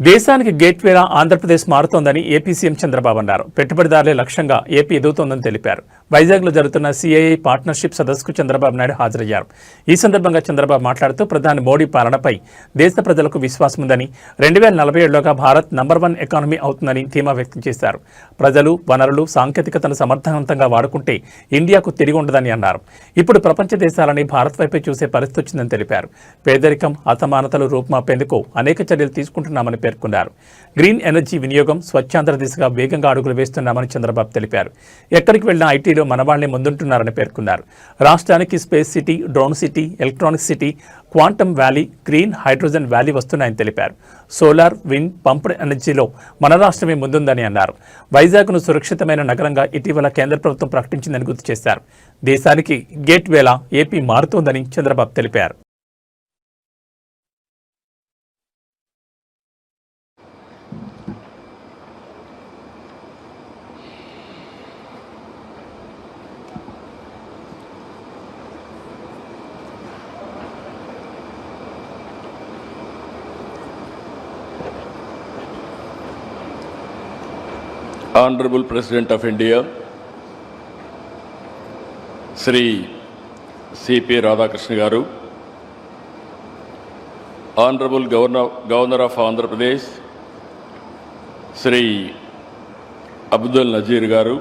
దేశానికి గేట్వేలా ఆంధ్రప్రదేశ్ మారుతోందని ఏపీ సీఎం చంద్రబాబు అన్నారు. పెట్టుబడిదారులే లక్ష్యంగా ఏపీ ఎదుగుతోందని తెలిపారు. వైజాగ్లో జరుగుతున్న సిఐఐ పార్ట్నర్షిప్ సదస్సుకు చంద్రబాబు నాయుడు హాజరయ్యారు. ఈ సందర్భంగా చంద్రబాబు మాట్లాడుతూ ప్రధాని మోడీ పాలనపై దేశ ప్రజలకు విశ్వాసం ఉందని రెండు వేల నలభై ఏడులోగా భారత్ నంబర్ వన్ ఎకానమీ అవుతుందని ధీమా వ్యక్తం చేశారు. ప్రజలు వనరులు సాంకేతికతను సమర్థవంతంగా వాడుకుంటే ఇండియాకు తిరిగి ఉండదని అన్నారు. ఇప్పుడు ప్రపంచ దేశాలని భారత్ వైపే చూసే పరిస్థితి వచ్చిందని తెలిపారు. పేదరికం అసమానతలు రూపుమాపేందుకు అనేక చర్యలు తీసుకుంటున్నామని పేర్కొన్నారు. గ్రీన్ ఎనర్జీ వినియోగం స్వచ్ఛాంధ్ర దిశగా వేగంగా అడుగులు వేస్తున్నామని చంద్రబాబు తెలిపారు. ఎక్కడికి వెళ్ళినా ఐటీలో మనవాళ్ళే ముందుంటున్నారని పేర్కొన్నారు. రాష్ట్రానికి space city drone city electronic city quantum valley green hydrogen valley వస్తున్నాయని తెలిపారు. సోలార్ విండ్ పంప్డ్ ఎనర్జీలో మన రాష్ట్రమే ముందుందని అన్నారు. వైజాగ్ను సురక్షితమైన నగరంగా ఇటీవల కేంద్ర ప్రభుత్వం ప్రకటించిందని గుర్తు చేశారు. దేశానికి గేట్ వేలా ఏపీ మారుతోందని చంద్రబాబు తెలిపారు. Honorable President of India, Shri C P Radhakrishna garu honourable governor governor of Andhra Pradesh Shri Abdul Nazeer garu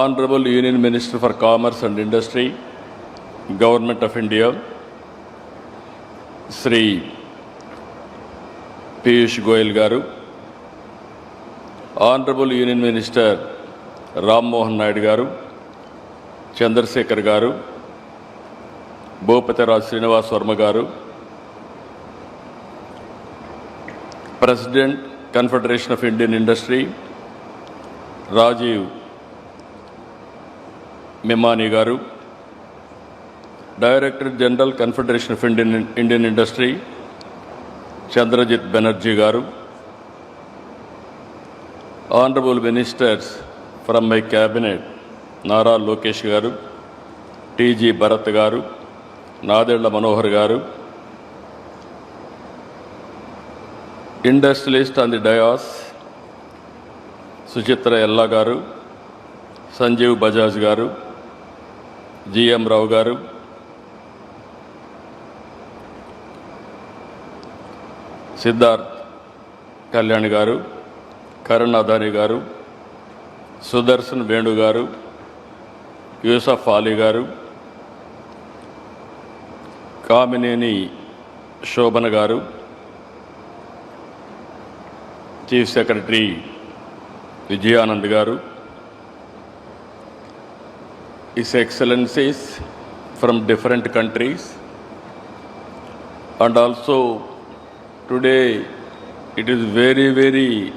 honourable union minister for commerce and industry government of India Shri Piyush Goyal garu honourable union minister Rammohan Naidu garu Chandrashekhar garu Bhupathiraju Srinivas Varma garu president confederation of Indian industry Rajiv Memani garu director general confederation of Indian Indian industry Chandrajit Banerjee garu honourable ministers from my cabinet Nara Lokesh garu T G Bharath garu Nadella Manohar garu industrialist on the dais Suchitra Ella garu Sanjeev Bajaj గారు GM రావు గారు సిద్ధార్థ్ కళ్యాణ్ గారు కరుణాధాని గారు సుదర్శన్ వేణు గారు యూసఫ్ అలీ గారు కామినేని శోభన గారు chief secretary Vijayanand garu is excellencies from different countries. And also today it is very very